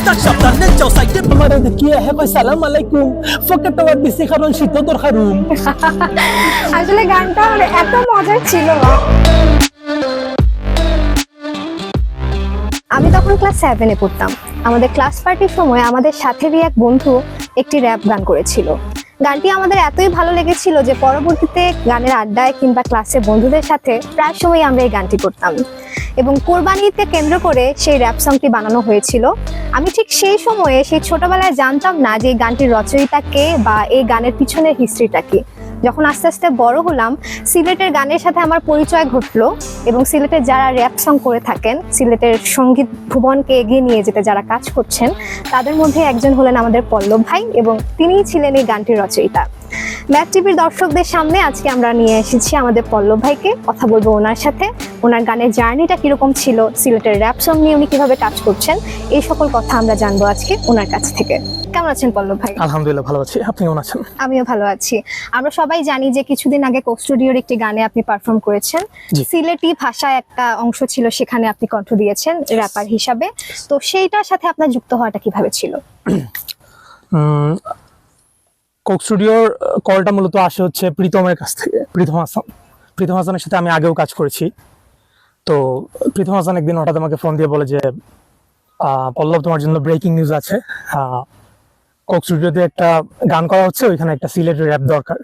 Star সাবধানে যাও সাইডে আমার দেখিয়ে হে কই সালাম আলাইকুম। ফকে তোমার বেশি কারণ শীত দরকার রুম আসলে গানটা মানে এত মজার ছিল। আমি তখন ক্লাস সেভেনে পড়তাম। আমাদের ক্লাস পার্টির সময় আমাদের সাথেরই এক বন্ধু একটি র্যাপ গান করেছিল। গানটি আমাদের এতই ভালো লেগেছিল যে পরবর্তীতে গানের আড্ডায় কিংবা ক্লাসে বন্ধুদের সাথে প্রায় সময় আমরা এই গানটি করতাম। এবং কোরবানিতে কেন্দ্র করে সেই র্যাপ সংটি বানানো হয়েছিল। আমি ঠিক সেই সময়ে, সেই ছোটবেলায় জানতাম না যে এই গানটির রচয়িতা কে বা এই গানের পিছনের হিস্ট্রিটা কি। যখন আস্তে আস্তে বড় হলাম, সিলেটের গানের সাথে আমার পরিচয় ঘটলো এবং সিলেটের যারা র্যাপ সং করে থাকেন, সিলেটের সংগীত ভুবনকে এগিয়ে নিয়ে যেতে যারা কাজ করছেন, তাদের মধ্যে একজন হলেন আমাদের পল্লব ভাই এবং তিনিই ছিলেন এই গানটির রচয়িতা। ম্যাক টিভির দর্শকদের সামনে আজকে আমরা নিয়ে এসেছি আমাদের পল্লব ভাইকে। কথা বলব ওনার সাথে। ওনার গানের জার্নিটা কীরকম ছিল সিলেটের র্যাপ সং নিয়ে উনি কীভাবে কাজ করছেন এই সকল কথা আমরা জানব আজকে ওনার কাছ থেকে। কেমন আছেন পল্লব ভাই? আলহামদুলিল্লাহ ভালো আছি। আপনি কেমন আছেন? আমিও ভালো আছি। আমরা সবাই জানি যে কিছুদিন আগে কোক স্টুডিওর একটি গানে আপনি পারফর্ম করেছেন। সিলেটি ভাষায় একটা অংশ ছিল সেখানে আপনি কণ্ঠ দিয়েছেন র্যাপার হিসাবে। তো সেইটার সাথে আপনার যুক্ত হওয়াটা কীভাবে ছিল? কোক স্টুডিওর কলটা মূলত আসে হচ্ছে প্রীতমের কাছ থেকে, প্রীতম হাসান। প্রীতম হাসানের সাথে আমি আগেও কাজ করেছি। তো প্রীতম হাসান একদিন হঠাৎ আমাকে ফোন দিয়ে বলে যে পল্লব, তোমার জন্য ব্রেকিং নিউজ আছে। কোক স্টুডিওতে একটা গান করা হচ্ছে, ওইখানে একটা সিলেটের র্যাপ দরকার।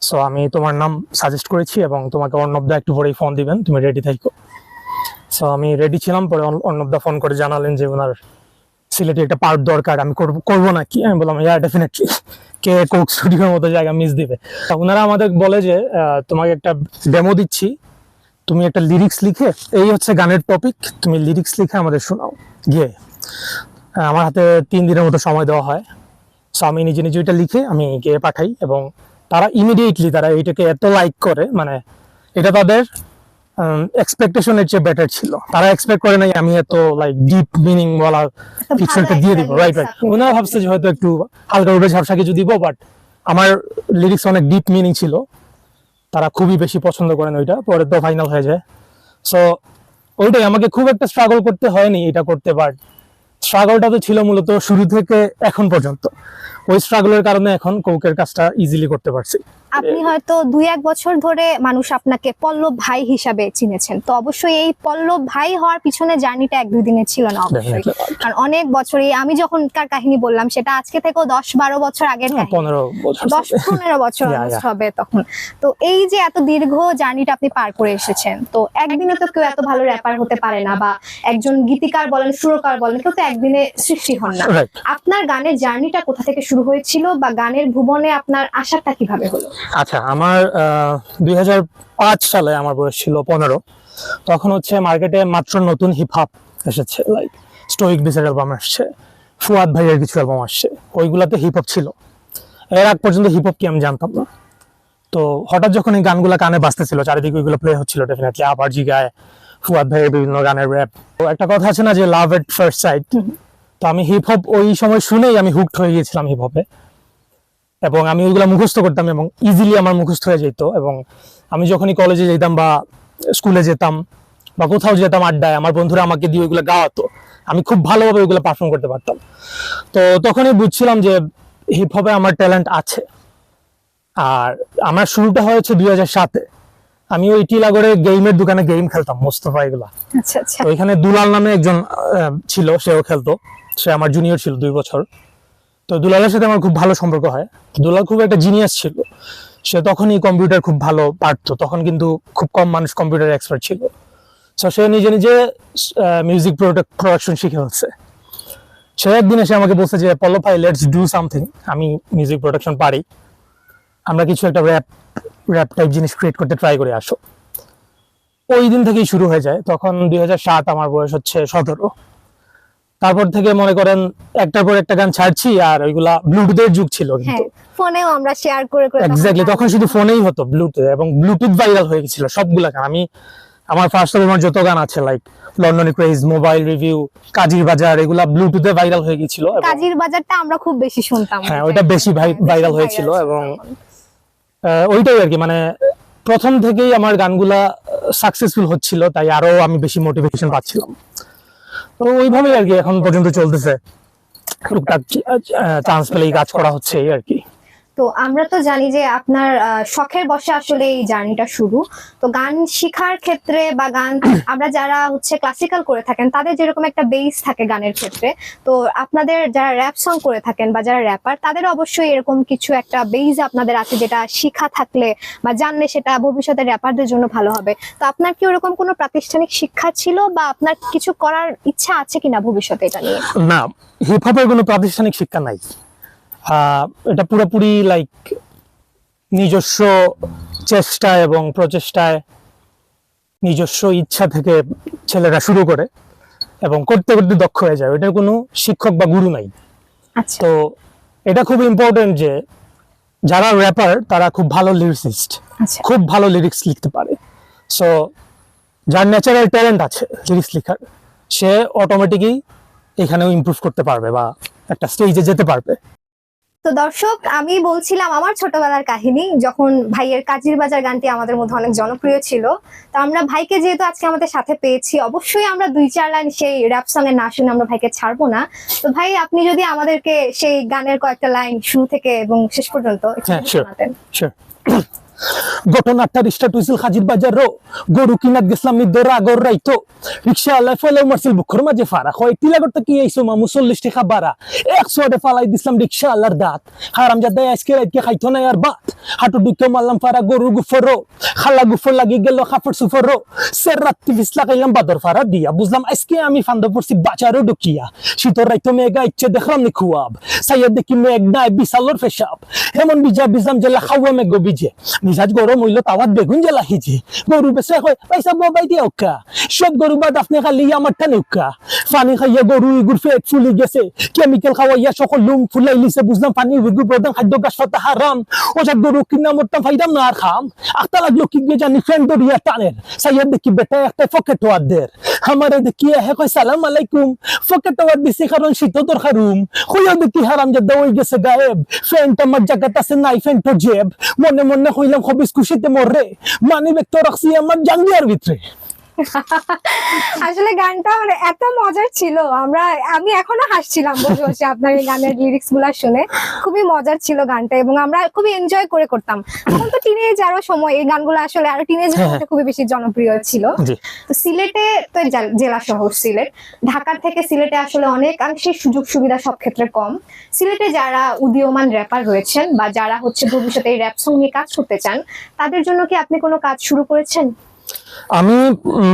সো আমি তোমার নাম সাজেস্ট করেছি এবং তোমাকে অর্ণবদা একটু পরেই ফোন দিবেন, তুমি রেডি থাকো সো আমি রেডি ছিলাম, পরে অর্ণ- অর্ণবদা ফোন করে জানালেন যে ওনার সিলেটে একটা পার্ট দরকার, আমি করব করব না। কি? আমি বললাম ইয়া ডেফিনেটলি কে কোক স্টুডিওর মতো জায়গা মিস দিবে। ওনারা আমাদের বলে যে তোমাকে একটা ডেমো দিচ্ছি। তুমি একটা লিরিক্স লিখে, এই হচ্ছে গানের টপিক তুমি লিরিক্স লিখে আমাদের শোনাও। গিয়ে আমার হাতে তিন দিনের মতো সময় দেওয়া হয়। সো আমি নিজে নিজে ওইটা লিখে আমি গিয়ে পাঠাই এবং তারা ইমিডিয়েটলি তারা এইটাকে এত লাইক করে মানে এটা তাদের এক্সপেকটেশনের চেয়ে বেটার ছিল। তারা এক্সপেক্ট করে নাই আমি এত লাইক ডিপ মিনিং বলা কিছু একটা দিয়ে দিব রাইট রাইট ওনারা ভাবছে যে হয়তো একটু হালকা রূপে ঝাপসা কিছু দিব বাট আমার লিরিক্স অনেক ডিপ মিনিং ছিল। তারা খুবই বেশি পছন্দ করেন ওইটা পরে তো ফাইনাল হয়ে যায়। সো ওইটাই আমাকে খুব একটা স্ট্রাগল করতে হয়নি এটা করতে বাট স্ট্রাগলটা তো ছিল মূলত শুরু থেকে এখন পর্যন্ত। ওই স্ট্রাগলের কারণে এখন কৌকের কাজটা ইজিলি করতে পারছি। আপনি হয়তো দুই এক বছর ধরে মানুষ আপনাকে পল্লব ভাই হিসাবে চিনেছেন। তো অবশ্যই এই পল্লব ভাই হওয়ার পিছনে জার্নিটা এক দুই দিনের ছিল না অবশ্যই। কারণ অনেক বছর এই আমি যখন কার কাহিনী বললাম সেটা আজকে থেকেও দশ বারো বছর আগের দশ পনেরো বছর. হবে তখন। তো এই যে এত দীর্ঘ জার্নিটা আপনি পার করে এসেছেন তো একদিনে তো কেউ এত ভালো র্যাপার হতে পারে না বা একজন গীতিকার বলেন সুরকার বলেন কেউ তো একদিনে সৃষ্টি হন না। আপনার গানের জার্নিটা কোথা থেকে শুরু হয়েছিল বা গানের ভুবনে আপনার আশাটা কীভাবে হলো? আচ্ছা আমার দুই হাজার পাঁচ সালে আমার বয়স ছিল পনেরো। তখন হচ্ছে মার্কেটে মাত্র নতুন হিপ হপ এসেছে লাইক স্টোইক বিসের অ্যালবাম আসছে ফুয়াদ ভাইয়ের কিছু অ্যালবাম আসছে ওইগুলাতে হিপ হপ ছিল। এর আগ পর্যন্ত হিপ হপ কি আমি জানতাম না। তো হঠাৎ যখন এই গানগুলো কানে বাজতেছিল চারিদিকে ওইগুলো প্লে হচ্ছিল ডেফিনেটলি আবার জিগায় ফুয়াদ ভাইয়ের বিভিন্ন গানের র্যাপ তো একটা কথা আছে না যে লাভ এট ফার্স্ট সাইড তো আমি হিপ হপ ওই সময় শুনেই আমি হুকড হয়ে গিয়েছিলাম হিপ হপে এবং আমি ওইগুলো মুখস্থ করতাম এবং ইজিলি আমার মুখস্থ হয়ে যেত এবং আমি যখনই কলেজে যেতাম বা স্কুলে যেতাম বা কোথাও যেতাম আড্ডায় আমার বন্ধুরা আমাকে দিয়ে ওইগুলো গাওয়াতো। আমি খুব ভালোভাবে ওইগুলো পারফর্ম করতে পারতাম। তো তখনই বুঝছিলাম যে হিপ হপে আমার ট্যালেন্ট আছে। আর আমার শুরুটা হয়েছে দুই হাজার সাতে। আমি ওই টিলাগড়ে গেমের দোকানে গেম খেলতাম মোস্তফা এগুলা। আচ্ছা আচ্ছা। ওইখানে দুলাল নামে একজন ছিল সেও খেলতো। সে আমার জুনিয়র ছিল দুই বছর। তো দুলালের সাথে আমার খুব ভালো সম্পর্ক হয়। দুলাল খুব একটা জিনিয়াস ছিল। সে তখনই কম্পিউটার খুব ভালো পারতো। তখন কিন্তু খুব কম মানুষ কম্পিউটার এক্সপার্ট ছিল। তো সে নিজে নিজে মিউজিক প্রোডাকশন শিখে হচ্ছে। সে একদিন এসে আমাকে বলছে যে, পল্লব ভাই লেটস ডু সামথিং আমি মিউজিক প্রোডাকশন পারি। আমরা কিছু একটা র্যাপ র্যাপ টাইপ জিনিস ক্রিয়েট করতে ট্রাই করে আসো। ওই দিন থেকেই শুরু হয়ে যায়। তখন দুই হাজার সাত আমার বয়স হচ্ছে সতেরো। তারপর থেকে মনে করেন একটার পর একটা গান ছাড়ছি আর ওইগুলা ব্লুটুথের যুগ ছিল হ্যাঁ কিন্তু ফোনেও আমরা শেয়ার করে করে এক্স্যাক্টলি তখন শুধু ফোনেই হতো ব্লুটুথ এবং ব্লুটুথ ভাইরাল হয়ে গেছিল সবগুলা গান। আমি আমার ফার্স্ট আমার যত গান আছে like London craze mobile review Kazir Bazar এগুলা ব্লুটুথে ভাইরাল হয়ে গেছিল এবং- কাজীর বাজারটা আমরা খুব বেশি শুনতাম। হ্যাঁ ওইটা বেশি ভাই হ্যাঁ, ভাইরাল হয়েছিল এবং ওইটাই আর কি মানে প্রথম থেকেই আমার গানগুলা সাকসেসফুল হচ্ছিল তাই আরও আমি বেশি মোটিভেশন পাচ্ছিলাম। তো ওইভাবেই আর কি এখন পর্যন্ত চলতেছে। টুকটাক চান্স পেলেই কাজ করা হচ্ছে আর কি। তো আমরা তো জানি যে আপনার শখের বসে আসলে এই জার্নিটা শুরু। তো গান শেখার ক্ষেত্রে বা গান আমরা যারা হচ্ছে ক্লাসিক্যাল করে থাকেন তাদের যেরকম একটা বেস থাকে গানের ক্ষেত্রে তো আপনাদের যারা র্যাপ সং করে থাকেন বা যারা র্যাপার তাদের অবশ্যই এরকম কিছু একটা বেস আপনাদের আছে যেটা শিখা থাকলে বা জানলে সেটা ভবিষ্যতে র্যাপারদের জন্য ভালো হবে। তো আপনার কি ওরকম কোনো প্রাতিষ্ঠানিক শিক্ষা ছিল বা আপনার কিছু করার ইচ্ছা আছে কিনা ভবিষ্যতে এটা নিয়ে? না হিপ হপের কোনো প্রাতিষ্ঠানিক শিক্ষা নাই। এটা পুরোপুরি লাইক নিজস্ব চেষ্টা এবং প্রচেষ্টায় নিজস্ব ইচ্ছা থেকে ছেলেরা শুরু করে এবং করতে করতে দক্ষ হয়ে যায়। এটার কোনো শিক্ষক বা গুরু নাই। আচ্ছা। তো এটা খুব ইম্পর্টেন্ট যে যারা র্যাপার তারা খুব ভালো লিরিসিস্ট আচ্ছা। খুব ভালো লিরিক্স লিখতে পারে। সো যার ন্যাচারাল ট্যালেন্ট আছে লিরিক্স লেখার সে অটোমেটিকই এখানেও ইমপ্রুভ করতে পারবে বা একটা স্টেজে যেতে পারবে। তো দর্শক আমি বলছিলাম আমার ছোটবেলার কাহিনী যখন ভাইয়ের কাজির বাজার গানটি আমাদের মধ্যে অনেক জনপ্রিয় ছিল তো আমরা ভাইকে যেহেতু আজকে আমাদের সাথে পেয়েছি অবশ্যই আমরা দুই চার লাইন সেই র্যাপ সং এর না শুনে আমরা ভাইকে ছাড়বো না তো ভাই আপনি যদি আমাদেরকে সেই গানের কয়েকটা লাইন শুরু থেকে এবং শেষ পর্যন্ত হ্যাঁ. শোনাতেন. ঘটনাটা স্টার্ট হয়েছিল হাজির বাজারও। গরু কিনাত গেছিলাম নিদর আগর রাইতো। রিক্সা আল্লাহ ফেলেও মারছিল বুকর মাঝে ফারা হয়। তো কি আইসো মামু? চল্লিশ টাকা বাড়া একশো আটে ফালাই দিছিলাম রিক্সা আল্লাহর দাঁত। হারাম যা দেয় আজকে রাইতে খাইতো না আর বাত। হাঁটু ডুকে মারলাম ফারা গরুর গুফরো খালা গুফর লাগি গেল খাফর সুফরো সের রাত্রি বিশ লাগাইলাম বাদর ফারা দিয়া। বুঝলাম আজকে আমি ফান্দ পড়ছি বাজারও ঢুকিয়া। শীতর রাইতো মেঘা ইচ্ছে দেখলাম নি খুয়াব। সাইয়া দেখি মেঘ নাই, বিশালর ফেসাব হেমন বিজা বিজলাম জেলা খাওয়া মেঘ বিজে। মিজাজ গরম হইল তাওয়াত বেগুন জ্বালা হিজে গরু বেসে কয় পয়সা সব গরু বাদ আপনি খালি আমার টানে উক্কা পানি খাইয়া গরু, ইগুর ফেট ফুলি গেছে। কেমিক্যাল খাওয়াইয়া সকল লুম ফুলাই লিছে, বুঝলাম পানি ইগুর প্রধান খাদ্য গাছ ফাতা হারাম। ওসব গরু কিনা মরতাম ফাইদাম না আর খাম। আখতা লাগল কি জানি ফ্রেন্ড দরিয়া টানের। সাইয়া দেখি বেটা একটা ফকেট ওয়াদের আমারে দেখি হে কয়, সালাম আলাইকুম। ফকেট ওয়াদ দিছে কারণ শীত দরকার রুম। হইয়া দেখি হারাম যা হয়ে গেছে গায়েব। ফ্রেন্ড আমার জায়গাত আছে নাই ফ্রেন্ড তো জেব। মনে মনে হইলাম খবিস খুশিতে মরে মানি ব্যক্ত রাখছি আমার জাঙ্গিয়ার ভিতরে। আসলে গানটা মানে এত মজার ছিল। আমরা আমি এখনও হাসছিলাম বসে বসে আপনার এই গানের লিরিক্সগুলা শুনে। খুবই মজার ছিল গানটা এবং আমরা খুবই এনজয় করে করতাম। এখন তো টিনেজ আরও সময় এই গানগুলো আসলে আরও টিনেজের হ্যাঁ, খুবই বেশি জনপ্রিয় ছিল। তো সিলেটে তো জেলা শহর সিলেট। ঢাকার থেকে সিলেটে আসলে অনেক অনেকাংশে সুযোগ সুবিধা সব ক্ষেত্রে কম। সিলেটে যারা উদীয়মান র্যাপার রয়েছেন বা যারা হচ্ছে ভবিষ্যতে এই র্যাপ সং নিয়ে কাজ করতে চান তাদের জন্য কি আপনি কোনো কাজ শুরু করেছেন? আমি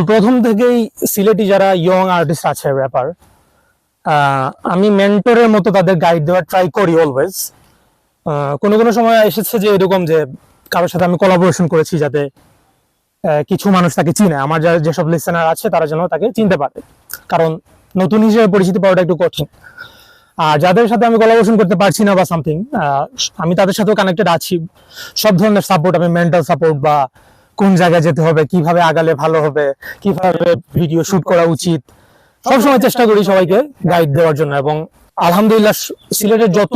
প্রথম থেকেই সিলেটি যারা ইয়ং আর্টিস্ট আছে র্যাপার আমি মেন্টরের মতো তাদের গাইড দেওয়ার ট্রাই করি অলওয়েজ কোনো কোনো সময় এসেছে যে এরকম যে কারোর সাথে আমি কোলাবোরেশন করেছি যাতে কিছু মানুষ তাকে চিনে। আমার যারা যেসব লিসেনার আছে তারা যেন তাকে চিনতে পারে। কারণ নতুন হিসেবে পরিচিতি পাওয়াটা একটু কঠিন। আর যাদের সাথে আমি কোলাবোরেশন করতে পারছি না বা সামথিং আমি তাদের সাথেও কানেক্টেড আছি। সব ধরনের সাপোর্ট আমি মেন্টাল সাপোর্ট বা কোন জায়গায় যেতে হবে, কীভাবে আগালে ভালো হবে, কীভাবে ভিডিও শুট করা উচিত, সবসময় চেষ্টা করি সবাইকে গাইড দেওয়ার জন্য এবং আলহামদুলিল্লাহ সিলেটের যত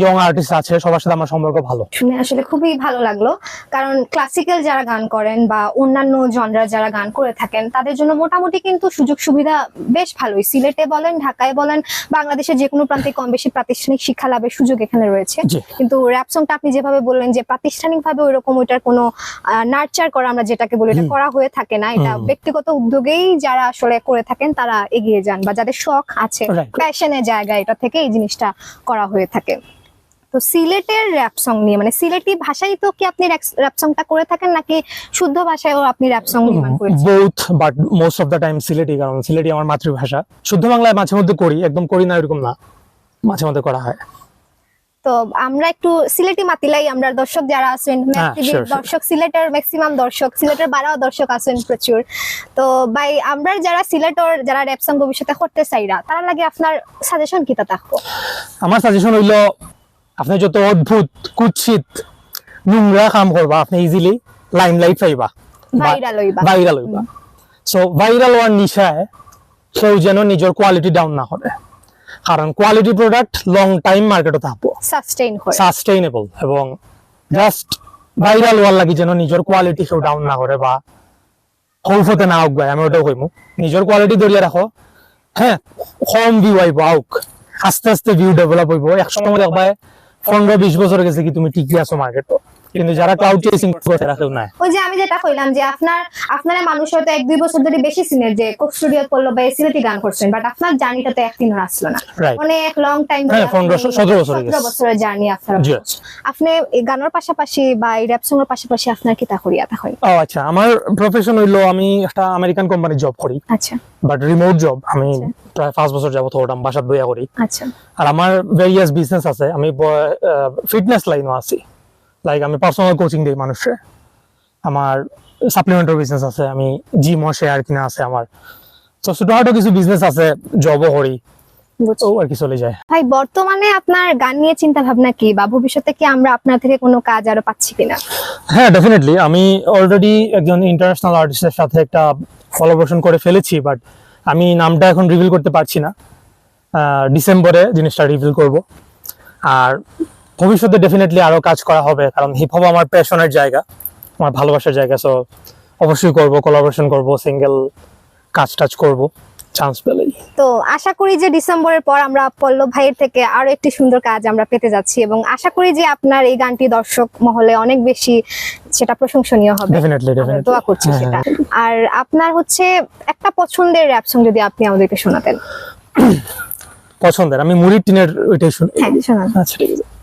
ইয়ং আর্টিস্ট আছে সবার সাথে আমার সম্পর্ক ভালো। শুনে আসলে খুবই ভালো লাগল। কারণ ক্লাসিক্যাল যারা গান করেন বা অন্যান্য জনরা যারা গান করে থাকেন তাদের জন্য মোটামুটি কিন্তু সুযোগ সুবিধা বেশ ভালোই। সিলেটে বলেন ঢাকায় বলেন বাংলাদেশের যে কোনো প্রান্তে কম বেশি প্রাতিষ্ঠানিক শিক্ষা লাভের সুযোগ এখানে রয়েছে। কিন্তু র্যাপ সংটা আপনি যেভাবে বললেন যে প্রাতিষ্ঠানিক ভাবে ওইরকম ওইটার কোনো নার্চার করা আমরা যেটাকে বলি এটা করা হয়ে থাকে না। এটা ব্যক্তিগত উদ্যোগেই যারা আসলে করে থাকেন তারা এগিয়ে যান বা যাদের শখ আছে. প্যাশনের জায়গা এটা থেকে এই জিনিসটা করা হয়ে থাকে। তো সিলেটের র্যাপ সং নিয়ে মানে সিলেটি ভাষায় তো কি আপনি র্যাপ সংটা করে থাকেন নাকি শুদ্ধ ভাষায়ও আপনি র্যাপ সং নির্মাণ করেছেন? Both but most of the time Sylheti কারণ সিলেটি আমার মাতৃভাষা। শুদ্ধ বাংলায় মাঝে মধ্যে করি একদম করি না এরকম না। মাঝে মধ্যে করা হয়। তো আমরা একটু সিলেটি মাতিলাই আমরা দর্শক যারা আছেন হ্যাঁ. দর্শক সিলেটের ম্যাক্সিমাম দর্শক সিলেটের বারাও দর্শক আছেন প্রচুর। তো ভাই আমরা যারা সিলেটর যারা র্যাপ সং ভবিষ্যতে করতে চাইরা তারা লাগে আপনার সাজেশন কি তা থাকব? আমার সাজেশন হইল আপনি যত অদ্ভুত কুৎসিত নোংরা কাম করবা আপনি ইজিলি লাইম লাইট পাইবা ভাইরাল হইবা। ভাইরাল হইবা। সো ভাইরাল হওয়ার নিশায় কেউ যেন নিজের কোয়ালিটি ডাউন না করে কারণ কোয়ালিটি প্রোডাক্ট লং টাইম মার্কেটে থাকব সাস্টেইন সাস্টেইনেবল এবং জাস্ট ভাইরাল হওয়ার লাগি যেন নিজের কোয়ালিটি কেউ ডাউন না করে বা হৌফতে না হোক ভাই আমি ওটাও কইমু। নিজের কোয়ালিটি ধরিয়ে রাখো। হ্যাঁ কম ভিউ আইব আউক। আস্তে আস্তে ভিউ ডেভেলপ হইব। এক সময় দেখবা পনেরো বিশ বছর গেছে কি তুমি ঠিকই আছো মার্কেট কিন্তু যারা ক্লাউড চেসিং করতে রাখেও না ওই যে আমি যেটা কইলাম যে আপনার আপনারা মানুষ হয়তো এক দুই বছর ধরে বেশি সিনের যে কোক স্টুডিও করল বা এসিলেটি গান করছেন বাট আপনার জার্নিটা তো একদিনও আসলো না। রাইট অনেক লং টাইম হ্যাঁ, 15 17 বছর হয়ে গেছে। বছরের জার্নি আপনার জি। আপনি এই গানের পাশাপাশি বা এই র্যাপ সঙ্গের পাশাপাশি আপনার কি তা করিয়া তা হয় ও আচ্ছা আমার প্রফেশন হইল আমি একটা আমেরিকান কোম্পানির জব করি। আচ্ছা। বাট রিমোট জব আমি আচ্ছা। প্রায় পাঁচ বছর যাবত ওটাম বাসাত বইয়া করি। আচ্ছা। আর আমার ভেরিয়াস বিজনেস আছে আমি ফিটনেস লাইনও আছি। লাইক আমি পার্সোনাল কোচিং দিই মানুষের। আমার সাপ্লিমেন্টারি বিজনেস আছে আমি জিমও শেয়ার কিনা আছে আমার। তো ছোটখাটো কিছু বিজনেস আছে জবও করি। বুঝছি। তো আর কি চলে যায়। ভাই বর্তমানে আপনার গান নিয়ে চিন্তা ভাবনা কি? বা ভবিষ্যতে কি আমরা আপনার থেকে কোনো কাজ আরও পাচ্ছি কিনা? হ্যাঁ ডেফিনেটলি আমি অলরেডি একজন ইন্টারন্যাশনাল আর্টিস্টের সাথে একটা কোলাবোরেশন করে ফেলেছি বাট আমি নামটা এখন রিভিল করতে পারছি না। ডিসেম্বরে জিনিসটা রিভিল করব। আর ভবিষ্যতে ডেফিনেটলি আরও কাজ করা হবে কারণ হিপ হপ আমার প্যাশনের জায়গা আমার ভালোবাসার জায়গা সো অবশ্যই করব কোলাবোরেশন করব সিঙ্গেল কাজ টাজ করব চান্স পেলেই। তো আশা করি যে ডিসেম্বরের পর আমরা পল্লব ভাইয়ের থেকে আরও একটি সুন্দর কাজ আমরা পেতে যাচ্ছি এবং আশা করি যে আপনার এই গানটি দর্শক মহলে অনেক বেশি সেটা প্রশংসনীয় হবে। ডেফিনেটলি ডেফিনেটলি দোয়া করছি সেটা। আর আপনার হচ্ছে একটা পছন্দের র্যাপ সং যদি আপনি আমাদেরকে শোনাতেন। পছন্দের আমি মুড়ির টিনের ওইটাই শুনি। হ্যাঁ আচ্ছা ঠিক আছে।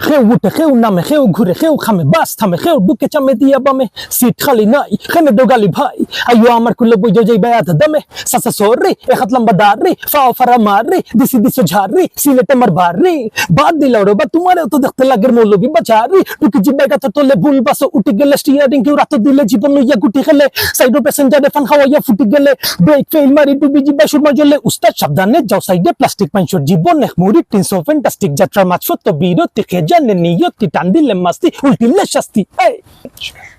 খেউ উঠে খেউ নামে খেউ ঘুরে খেউ খামে বাস থামে খেউ ঢুকে চামে দিয়া বামে সিট খালি নাই খেমে দোগালি ভাই আইও আমার কুলে বুঝো যাই বায়াত দমে সাসা সোরে এ হাত লম্বা দারে ফাও ফারা মারে দিসি দিসো ঝারে সিলেটে মার বারে বাদ দিলাও রে বা তোমারও তো দেখতে লাগের মৌলবি বাজারে ঢুকে জিবে গাথা তোলে ভুল বাসো উঠে গেলে স্টিয়ারিং কেউ রাত দিলে জীবন লইয়া গুটি খেলে সাইডো প্যাসেঞ্জারে ফান খাওয়াইয়া ফুটি গেলে ব্রেক ফেল মারি ডুবি জিবা সুরমা জ্বলে উস্তাদ সাবধানে যাও সাইডে প্লাস্টিক পাঞ্চর জীবন এক মুড়ি তিনশো ফ্যান্টাস্টিক যাত্রার মাছ সত্য বিরতি খেজানে নিয়তি টান দিলে মাস্তি, উল্টিলে শাস্তি।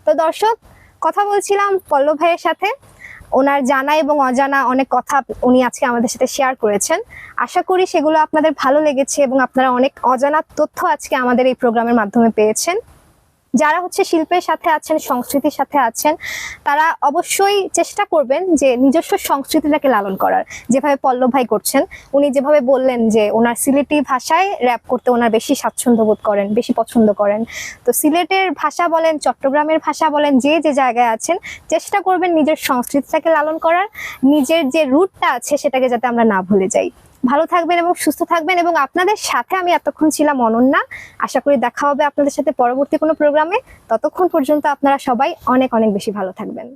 তো দর্শক, কথা বলছিলাম পল্লব ভাইয়ের সাথে। ওনার জানা এবং অজানা অনেক কথা উনি আজকে আমাদের সাথে শেয়ার করেছেন। আশা করি সেগুলো আপনাদের ভালো লেগেছে এবং আপনারা অনেক অজানা তথ্য আজকে আমাদের এই প্রোগ্রামের মাধ্যমে পেয়েছেন। যারা হচ্ছে শিল্পের সাথে আছেন, সংস্কৃতির সাথে আছেন, তারা অবশ্যই চেষ্টা করবেন যে নিজস্ব সংস্কৃতিটাকে লালন করার। যেভাবে পল্লব ভাই করছেন, উনি যেভাবে বললেন যে ওনার সিলেটি ভাষায় র্যাপ করতে ওনার বেশি স্বাচ্ছন্দ্য বোধ করেন, বেশি পছন্দ করেন। তো সিলেটের ভাষা বলেন, চট্টগ্রামের ভাষা বলেন, যে যে জায়গায় আছেন, চেষ্টা করবেন নিজের সংস্কৃতিটাকে লালন করার, নিজের যে রুটটা আছে সেটাকে যাতে আমরা না ভুলে যাই। ভালো থাকবেন এবং সুস্থ থাকবেন এবং আপনাদের সাথে আমি এতক্ষণ ছিলাম অনন্যা। আশা করি দেখা হবে আপনাদের সাথে পরবর্তী কোনো প্রোগ্রামে। ততক্ষণ পর্যন্ত আপনারা সবাই অনেক অনেক বেশি ভালো থাকবেন।